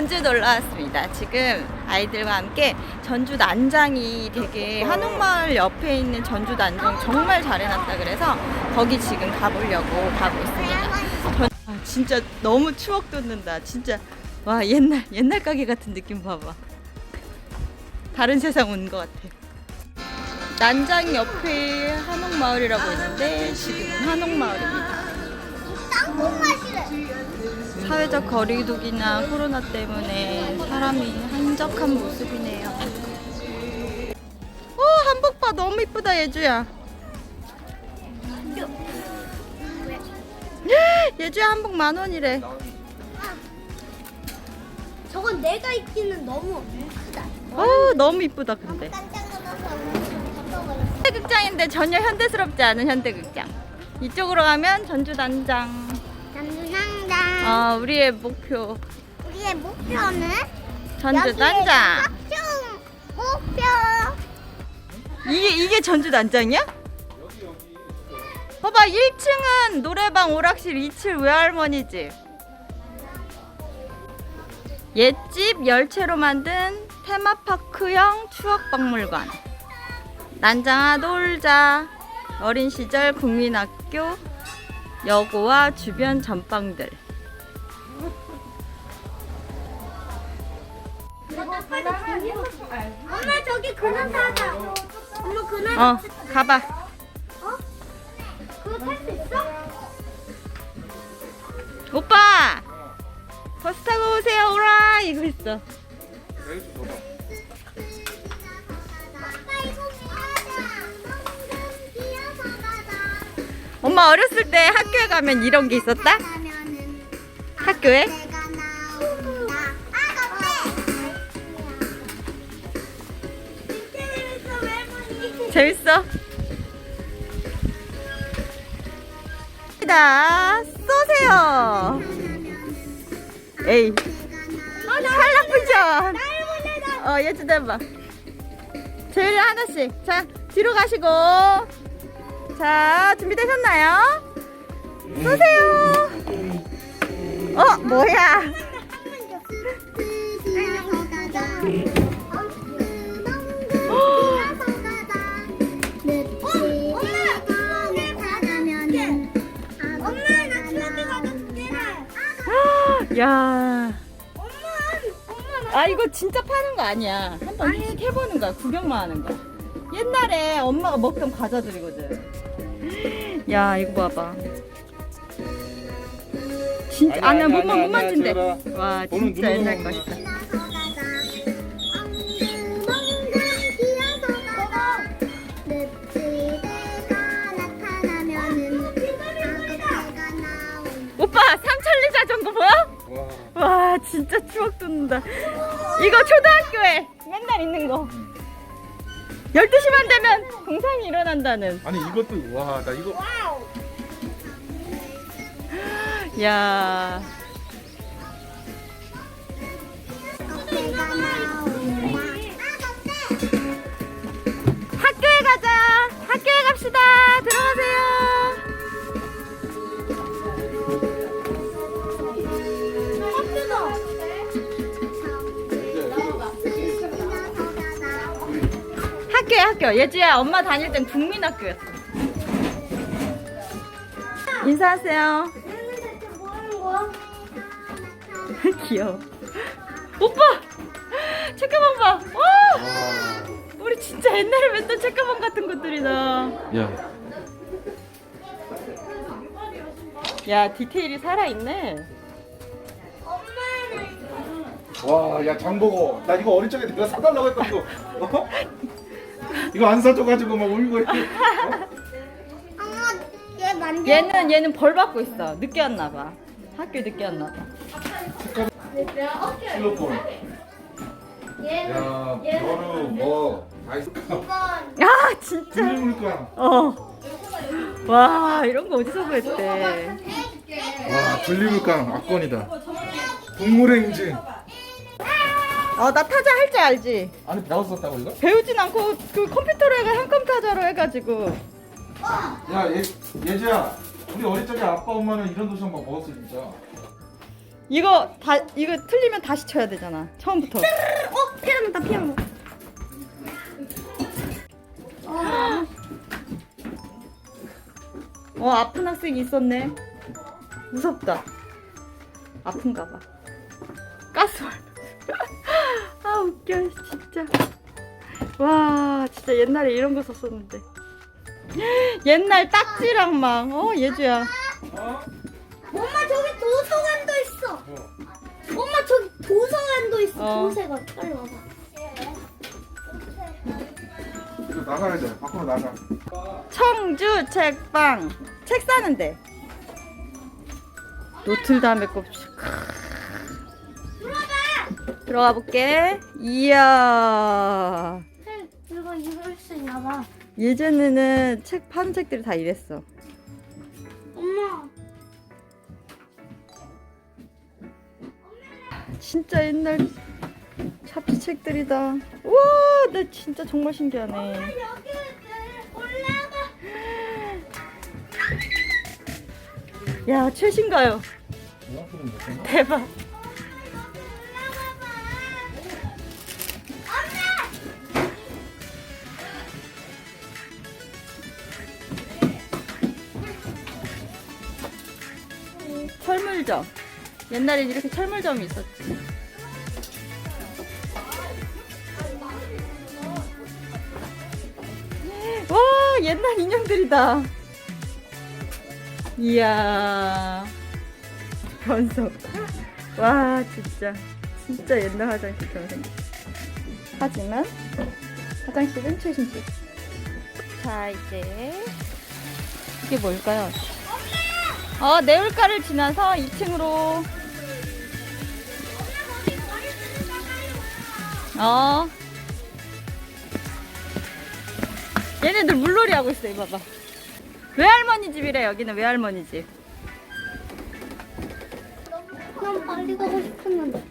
전주 놀러 왔습니다. 지금 아이들과 함께 전주 난장이 되게 한옥마을 옆에 있는 전주 난장 정말 잘 해놨다 그래서 거기 지금 가보려고 가고 있습니다. 전- 아, 진짜 너무 추억 돋는다. 진짜 와 옛날 옛날 가게 같은 느낌 봐봐. 다른 세상 온 것 같아. 난장 옆에 한옥마을이라고 있는데 지금은 한옥마을입니다. 땅콩 마시래. 사회적 거리두기나 코로나 때문에 사람이 한적한 모습이네요. 오 한복 봐 너무 이쁘다 예주야. 예주야 한복 만 원이래. 저건 내가 입기는 너무 크다. 어 너무 이쁘다 근데. 깜짝 놀라서 현대극장인데 전혀 현대스럽지 않은 현대극장. 이쪽으로 가면 전주 단장. 어 우리의 목표 우리의 목표는 전주 단장. 학종 목표. 이게 이게 전주 난장이야? 봐봐 1층은 노래방 오락실 2층 외할머니 집 옛집 열채로 만든 테마파크형 추억박물관 난장아 놀자 어린 시절 국민학교 여고와 주변 전방들 엄마 저기 그늘 타자. 엄마 그늘. 어 가봐 어? 그거 탈 수 있어? 오빠 버스 타고 오세요 오라 이거 있어. 엄마 어렸을 때 학교에 가면 이런 게 있었다? 가면은 학교에? 재밌어? 다 쏘세요. 에이. 탈락 포지션. 어, 얘도 해봐. 제일 하나씩. 자, 뒤로 가시고. 자, 준비되셨나요? 쏘세요. 어, 뭐야? 야. 아 이거 진짜 파는 거 아니야. 한번 씩 해보는 거야. 구경만 하는 거. 옛날에 엄마가 먹던 과자들이거든. 야 이거 봐봐. 진짜 아니야, 아니야 아니야, 못만 아니야, 못 만진대. 찍어라. 와 보는 진짜 눈으로 옛날 먹는 것이다. 오빠 삼천리 자전거 보여? 와. 진짜 추억 돋는다. 이거 초등학교에 맨날 있는 거. 12시만 되면 동상이 일어난다는. 아니 이것도 와 나 이거 야. 학교에 가자. 학교에 갑시다. 들어가세요. 학교에 학교. 예주야 엄마 다닐 땐 국민학교였어. 인사하세요. 귀여워. 오빠! 책가방 봐! 와! 우리 진짜 옛날에 맨날 책가방 같은 것들이다. 야 야, 디테일이 살아있네. 와, 야 장보고 나 이거 어린 적에 내가 사달라고 했던 거 어? 이거 안 사줘가지고 막 울고 있고 얘 만져. 얘는, 얘는 벌 받고 있어. 늦게 왔나 봐. 학교 늦게 왔나봐. 실로폰 야 너는 뭐다 있어 아, 진짜. 물물감 어. 와, 이런 거 어디서 구했대. 와 분리물감 압권이다 동물의 인증 어, 나 타자 할 줄 알지? 아니 배웠었다고 이거? 배우진 않고 그 컴퓨터로 해가 한컴 타자로 해가지고. 야 예, 예지야 우리 어릴 적에 아빠 엄마는 이런 도시락 막 먹었어 진짜 이거 다 이거 틀리면 다시 쳐야 되잖아. 처음부터. 어 피아노다 피아노. 어 아픈 학생이 있었네. 무섭다. 아픈가 봐. 가스월. 아 웃겨 진짜. 와 진짜 옛날에 이런 거 썼었는데. 옛날 딱지랑 막어 예주야. 어? 엄마 저기 도서관도 있어. 어. 엄마 저기 도서관도 있어. 어. 도서관 빨리 와봐. 이거 나가야 돼. 밖으로 나가. 청주 책방 책 사는데. 노틀담의 껍질. 들어가 볼게. 이야. 이거 읽을 수 있나 봐. 예전에는 책 파는 책들이 다 이랬어. 엄마. 진짜 옛날 잡지 책들이다. 우와, 나 진짜 정말 신기하네. 여기 올라가. 야, 최신가요? 대박. 철물점. 옛날엔 이렇게 철물점이 있었지. 와, 옛날 인형들이다. 이야. 변석. 와, 진짜. 진짜 옛날 화장실처럼 생겼어. 하지만, 화장실은 최신식. 자, 이제. 이게 뭘까요? 어, 내울가를 지나서 2층으로. 어. 얘네들 물놀이 하고 있어, 이거 봐봐. 외할머니 집이래, 여기는 외할머니 집. 난 빨리 가고 싶었는데.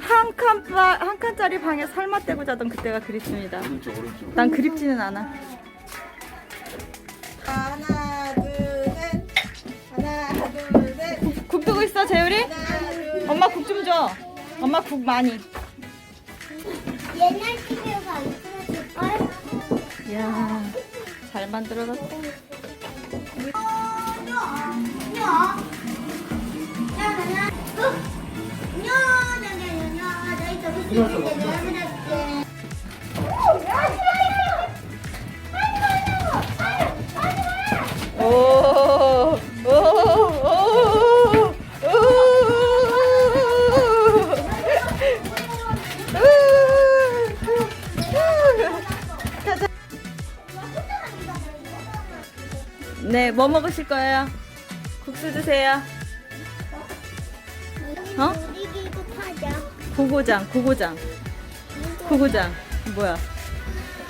한 칸, 바, 한 칸짜리 방에 설마 떼고 자던 그때가 그립습니다. 오른쪽 오른쪽. 난 그립지는 않아. 재율이? 엄마 국 좀 줘. 엄마 국 많이. 옛날 안 틀어줄걸? 이야, 잘 만들어놨다. 오, 먹으실 거예요? 국수 주세요. 어? 고고장, 고고장, 고고장. 뭐야?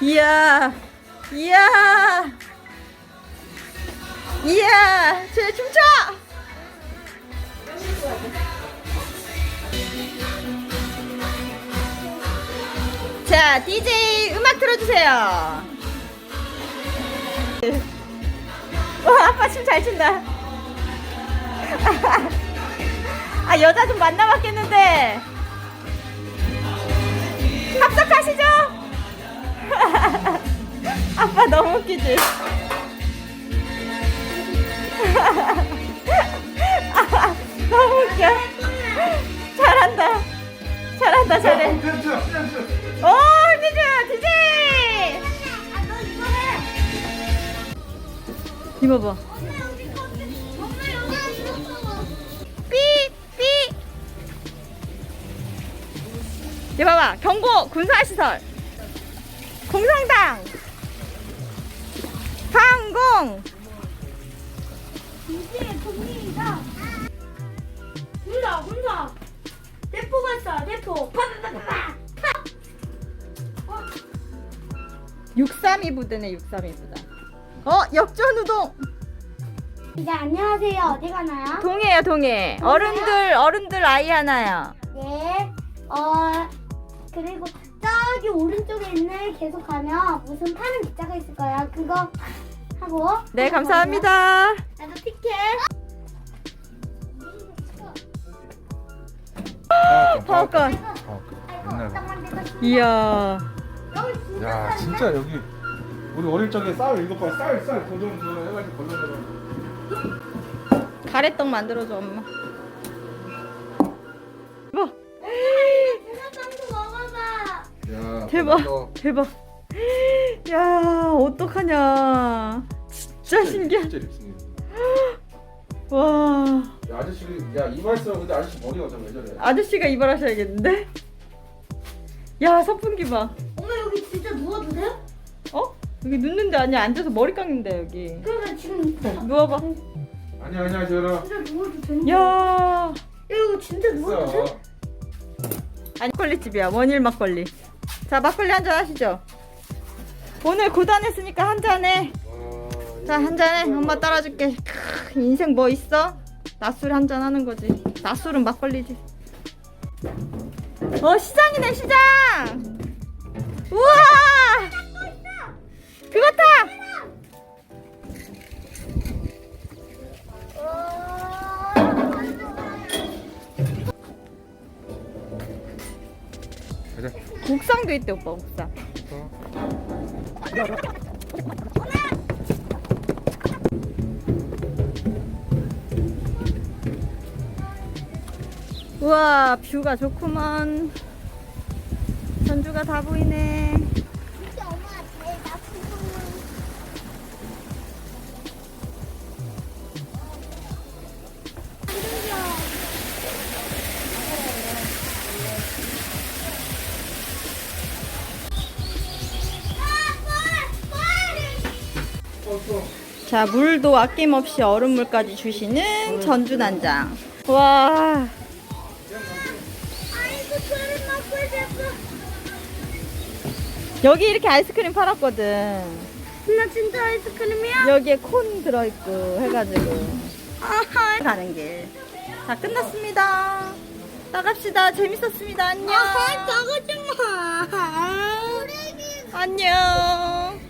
이야, 이야, 이야, 쟤 춤춰! 자, DJ 음악 틀어주세요. 와, 아빠 춤 잘 춘다. 아, 여자 좀 만나봤겠는데. 합석하시죠? 아빠 너무 웃기지? 너무 웃겨. 이거 봐. 엄마 여기 있어. 삐, 삐. 얘 봐봐. 경고 군사시설. 공성당. 방공. 이제 동민이다. 군사 군사. 대포 갔어 대포. 파파파파. 632 부대네, 632 부대. 어, 역전 우동. 이제 안녕하세요. 어디 가나요? 동해요, 동해. 어른들, 어른들 아이 하나요. 네. 어 그리고 저기 오른쪽에 있는 계속 가면 무슨 파는 기차가 있을 거야. 그거 하고. 네, 감사합니다. 나도 티켓. 딱만 내가 이야. 야. 진짜 여기 우리 어릴 적에 쌀 이거 봐 쌀 쌀 도전 도전 해가지고 걸려내려 가래떡 만들어줘 엄마. 뭐? 계란빵도 먹어봐. 야 대박. 너 대박. 야 어떡하냐. 진짜 신기해. 진짜 립스니 와. 야 아저씨 야 이발 써 근데 아저씨 머리가 좀왜 저래 아저씨가 이발하셔야겠는데? 야 선풍기 봐. 엄마 여기 진짜 누워도 돼? 어? 여기 눕는데 아니야 앉아서 머리 깎는데 여기. 그러니까 지금 누워봐. 아니야 아니야 저라 진짜 누워도 되는 거야? 야. 야 이거 진짜 누워도 돼? 있어 아니 막걸리 집이야 원일 막걸리. 자 막걸리 한 잔 하시죠. 오늘 고단했으니까 한 잔해. 어, 자 한 잔해. 엄마 따라줄게. 크, 인생 뭐 있어? 낮술 한 잔 하는 거지. 낮술은 막걸리지. 어 시장이네 시장. 우와. 그거 타. 가자 국상도 있대 오빠 국상. 우와 뷰가 좋구먼. 전주가 다 보이네. 자 물도 아낌없이 얼음물까지 주시는 전주 난장. 와 여기 이렇게 아이스크림 팔았거든. 나 진짜 아이스크림이야? 여기에 콘 들어있고 해가지고 가는 길. 자 끝났습니다. 나갑시다. 재밌었습니다. 안녕. 저거 좀 마. 안녕.